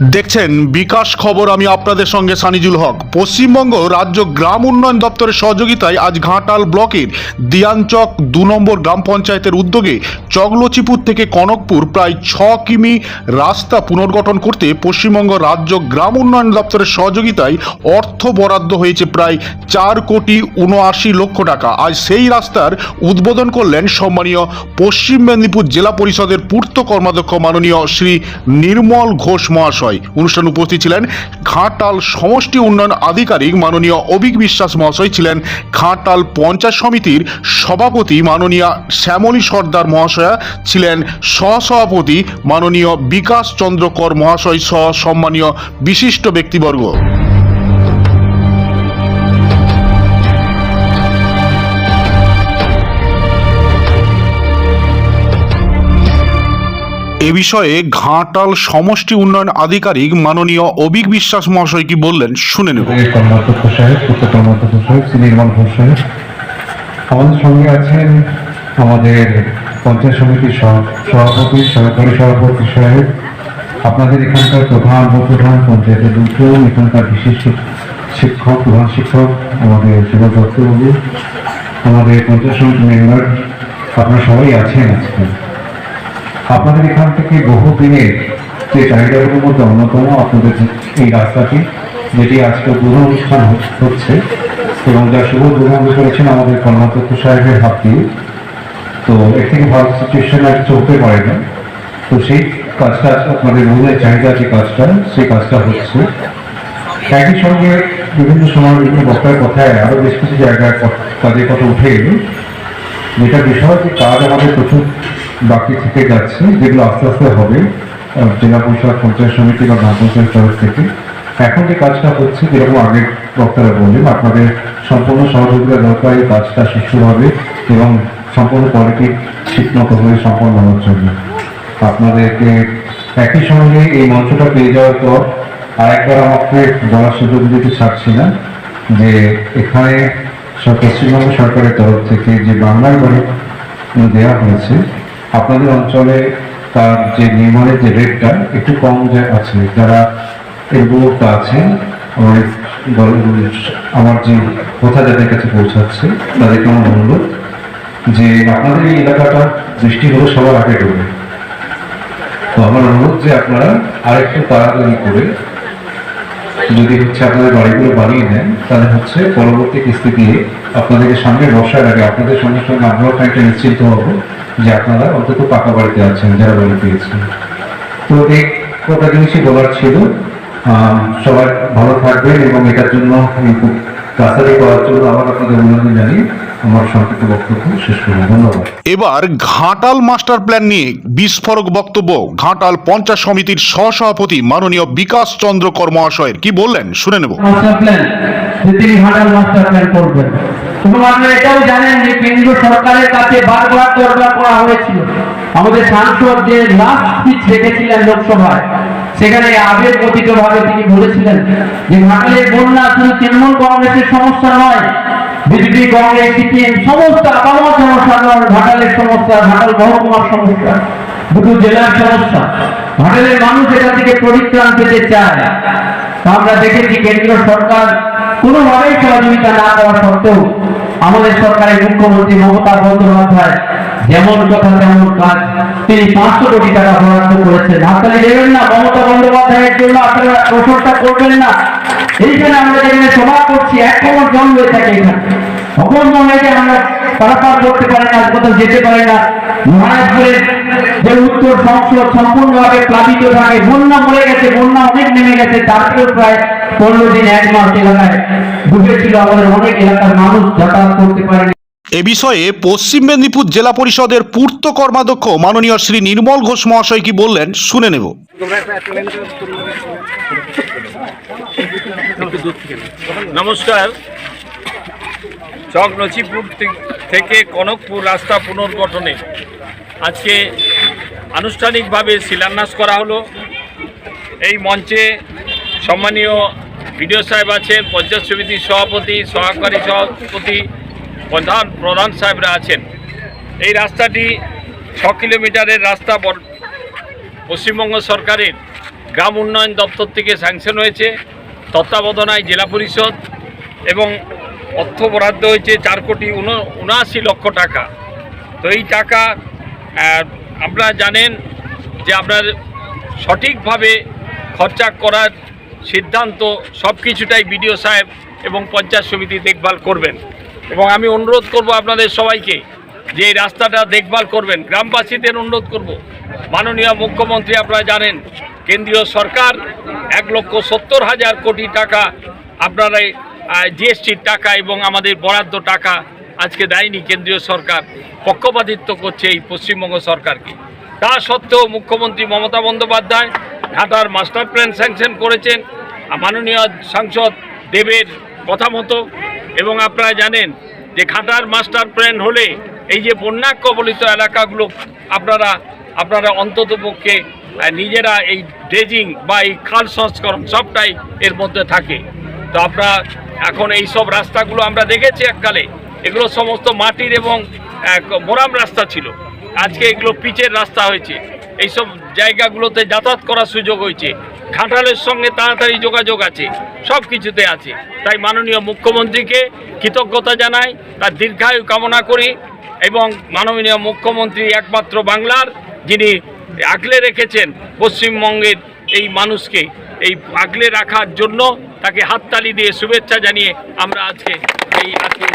দেখছেন, বিকাশ খবর আমি আপনাদের সঙ্গে সানিজুল হক। পশ্চিমবঙ্গ রাজ্য গ্রাম উন্নয়ন দপ্তরের সহযোগিতায় আজ ঘাটাল ব্লকের দিয়ানচক দু নম্বর গ্রাম পঞ্চায়েতের উদ্যোগে চগলচিপুর থেকে কনকপুর প্রায় ছ কিমি রাস্তা পুনর্গঠন করতে পশ্চিমবঙ্গ রাজ্য গ্রাম উন্নয়ন দপ্তরের সহযোগিতায় অর্থ বরাদ্দ হয়েছে প্রায় চার কোটি উনআশি লক্ষ টাকা। আজ সেই রাস্তার উদ্বোধন করলেন সম্মানীয় পশ্চিম মেদিনীপুর জেলা পরিষদের পূর্ত কর্মাধ্যক্ষ মাননীয় শ্রী নির্মল ঘোষ মহাশয়। অনুষ্ঠানে উপস্থিত ছিলেন ঘাটাল সমষ্টি উন্নয়ন আধিকারিক মাননীয় অভিক বিশ্বাস মহাশয় ছিলেন ঘাটাল পঞ্চায়েত সমিতির সভাপতি মাননীয় শ্যামলী সর্দার মহাশয়া ছিলেন সহসভাপতি মাননীয় বিকাশ চন্দ্রকর মহাশয় সহ সম্মানীয় বিশিষ্ট ব্যক্তিবর্গ। বিষয়ে ঘাটাল সমষ্টি উন্নয়ন আধিকারিক মাননীয় অভিক বিশ্বাস মহাশয় কি বললেন? শুনে নেব। আমাদের সঙ্গে আছেন আমাদের পঞ্চায়েত সমিতির সভাপতি সহকারী সভাপতি সাহেব। আপনাদের এখানকার প্রধান, উপপ্রধান, পঞ্চায়েতের দুটো এখানকার বিশেষ শিক্ষক, প্রধান শিক্ষক, আমাদের সুভাষ দত্তবাবু আমাদের পঞ্চায়েত সমিতি মেম্বার, আপনারা সবাই আছেন আজকে। আপনাদের এখান থেকে বহু দিনের যে চাহিদাগুলোর মধ্যে অন্যতম আপনাদের এই রাস্তাটি, যেটি আজকে উদ্বোধন অনুষ্ঠান হচ্ছে, এবং যা শুভ উদ্বোধন করেছেন, আমাদের কর্মাধ্যক্ষ সাহেবের হাত দিয়ে। তো এর থেকে ভালো সিচুয়েশন আর চলতে পারে না। তো সেই কাজটা আপনাদের বহুদের চাহিদা যে কাজটা, সেই কাজটা হচ্ছে। একই সঙ্গে বিভিন্ন সময় বিভিন্ন বক্তার কথায় আরও বেশ কিছু জায়গায় কাজের কথা উঠে এলো। যেটা বিষয় যে কাজ আমাদের প্রচুর বাকি থেকে যাচ্ছে, যেগুলো আস্তে আস্তে হবে জেলা পরিষদ, পঞ্চায়েত সমিতি বা গ্রাম পঞ্চায়েত তরফ থেকে। এখন যে কাজটা হচ্ছে, যেরকম আগে বক্তারা বললেন, আপনাদের সম্পূর্ণ সহযোগিতা দরকার, এই কাজটা সুষ্ঠুভাবে এবং সম্পূর্ণ কোয়ালিটি ঠিকমতো হয়ে সম্পন্ন হওয়ার জন্য। আপনাদেরকে একই সঙ্গে এই মঞ্চটা পেয়ে যাওয়ার পর আরেকবার আমাকে বলার সুযোগ দিতে ছাড়ছি না, যে এখানে পশ্চিমবঙ্গ সরকারের তরফ থেকে যে বাংলার বাড়ি দেওয়া হয়েছে আপনাদের অঞ্চলে তার যে নির্মাণের যে রেটটা একটু কম যে আছে। যারা এর উপভোক্তা আছেন, আমার যে কথা যাদের কাছে পৌঁছাচ্ছে, তাদেরকে আমার অনুরোধ যে আপনাদের এই এলাকাটা বৃষ্টি হলে সবার আগে ডুবে। তো আমার অনুরোধ যে আপনারা আরেকটু তাড়াতাড়ি করে যদি হচ্ছে আপনাদের বাড়িগুলো বানিয়ে নেন তাহলে হচ্ছে পরবর্তী কিস্তি দিয়ে আপনাদেরকে সামনে বসার আগে আপনাদের সঙ্গে সঙ্গে আমরাও খানিকটা নিশ্চিন্ত হব যে আপনারা অন্তত পাকা বাড়িতে আছেন যারা বাড়ি পেয়েছেন। তো এই কটা জিনিসই বলার ছিল। সবাই ভালো থাকবেন এবং এটার জন্য তাড়াতাড়ি করার জন্য আবার আপনাদের অভিনন্দন জানিয়ে আমার সংক্ষিপ্ত বক্তব্য শেষ করব ধন্যবাদ। এবার ঘাটাল মাস্টার প্ল্যান নিয়ে বিস্ফোরক বক্তব্য। ঘাটাল পঞ্চায়েত সমিতির সহসভাপতি মাননীয় বিকাশ চন্দ্র কর মহাশয়ের কি বললেন? শুনে নেব। মাস্টার প্ল্যান তিনি ঘাটাল মাস্টার প্ল্যান করবেন। আপনারা এটাও জানেন যে কেন্দ্র সরকারের কাছে বারবার দরবার করা হয়েছিল। আমাদের সাংসদ যে লাস্ট স্পিচ রেখেছিলেন লোকসভায়, সেখানে আবেগ গতিত ভাবে তিনি বলেছিলেন যে ঘাটালের বন্যা শুধু তৃণমূল কংগ্রেসের সমস্যা নয়, বিজেপি, কংগ্রেস, সিপিএম সমস্ত আপামত জনসাধারণ ঘাটালের সমস্যা, ঘাটাল মহকুমার সমস্যা, দুটো জেলার সমস্যা। ঘাটালের মানুষ এটা থেকে পরিত্রাণ পেতে চায়। আমরা দেখেছি কেন্দ্রীয় সরকার কোনোভাবেই সহযোগিতা না করা সত্ত্বেও আমাদের সরকারের মুখ্যমন্ত্রী মমতা বন্দ্যোপাধ্যায় যেমন কথা তেমন কাজ, তিনি পাঁচশো কোটি টাকা বরাদ্দ করেছেন। হাততালি দেবেন না, মমতা বন্দ্যোপাধ্যায়ের জন্য আপনারা প্রশংসা করবেন না। এইখানে আমরা যেখানে সভা করছি, এক কোমর জল হয়ে থাকে এখানে। অপূর্ণ হয়ে যে আমরা পারাপার করতে পারি না, কোথাও যেতে পারি না। মহারাজপুরের যে উত্তর সংসদ সম্পূর্ণভাবে প্লাবিত থাকে বন্যা মরে গেছে বন্যা অনেক নেমে গেছে তারপরেও প্রায় পনেরো দিন এক মাস এলাকায় ডুবেছিল আমাদের অনেক এলাকার মানুষ যাতায়াত করতে পারেনি। এ বিষয়ে পশ্চিম মেদিনীপুর জেলা পরিষদের পূর্ত কর্মাধ্যক্ষ মাননীয় শ্রী নির্মল ঘোষ মহাশয় কি বললেন শুনে নেব। নমস্কার। চক নচিপুর থেকে কনকপুর রাস্তা পুনর্গঠনে আজকে আনুষ্ঠানিকভাবে শিলান্যাস করা হলো। এই মঞ্চে সম্মানীয় বিডিও সাহেব আছেন, পঞ্চায়েত সমিতির সভাপতি, সহকারী সভাপতি, প্রধান প্রধান সাহেবরা আছেন। এই রাস্তাটি ছ কিলোমিটারের রাস্তা পশ্চিমবঙ্গ সরকারের গ্রাম উন্নয়ন দপ্তর থেকে স্যাংশন হয়েছে, তত্ত্বাবধানায় জেলা পরিষদ এবং অর্থ বরাদ্দ হয়েছে চার কোটি উন- উনআশি লক্ষ টাকা। তো এই টাকা আপনারা জানেন যে আপনার সঠিকভাবে খরচা করার সিদ্ধান্ত সব কিছুটাই বিডিও সাহেব এবং পঞ্চায়েত সমিতি দেখভাল করবেন। এবং আমি অনুরোধ করব আপনাদের সবাইকে যে এই রাস্তাটা দেখভাল করবেন, গ্রামবাসীদের অনুরোধ করব। মাননীয় মুখ্যমন্ত্রী আপনারা জানেন, কেন্দ্রীয় সরকার এক লক্ষ সত্তর হাজার কোটি টাকা আপনারা জিএসটির টাকা এবং আমাদের বরাদ্দ টাকা দেয়নি কেন্দ্রীয় সরকার, পক্ষপাতিত্ব করছে এই পশ্চিমবঙ্গ সরকারকে। তা সত্ত্বেও মুখ্যমন্ত্রী মমতা বন্দ্যোপাধ্যায় ঘাটার মাস্টার প্ল্যান স্যাংশন করেছেন। মাননীয় সাংসদ দেবের কথা মতো। এবং আপনারা জানেন যে ঘাটার মাস্টার প্ল্যান হলে এই যে বন্যা কবলিত এলাকাগুলো আপনারা আপনারা অন্তত পক্ষে নিজেরা এই ড্রেজিং বা এই খাল সংস্করণ সবটাই এর মধ্যে থাকে। তো আপনারা এখন এই সব রাস্তাগুলো আমরা দেখেছি এককালে। এগুলো সমস্ত মাটির এবং মোরাম রাস্তা ছিল। আজকে এগুলো পিচের রাস্তা হয়েছে। এইসব জায়গাগুলোতে যাতায়াত করার সুযোগ হয়েছে। ঘাটালের সঙ্গে তাড়াতাড়ি যোগাযোগ আছে সব কিছুতে আছে। তাই মাননীয় মুখ্যমন্ত্রীকে কৃতজ্ঞতা জানাই, তার দীর্ঘায়ু কামনা করি এবং মাননীয় মুখ্যমন্ত্রী একমাত্র বাংলার, যিনি আগলে রেখেছেন পশ্চিমবঙ্গের এই মানুষকে। এই আগলে রাখার জন্য তাকে হাততালি দিয়ে শুভেচ্ছা জানিয়ে আমরা আজকে এই আজকে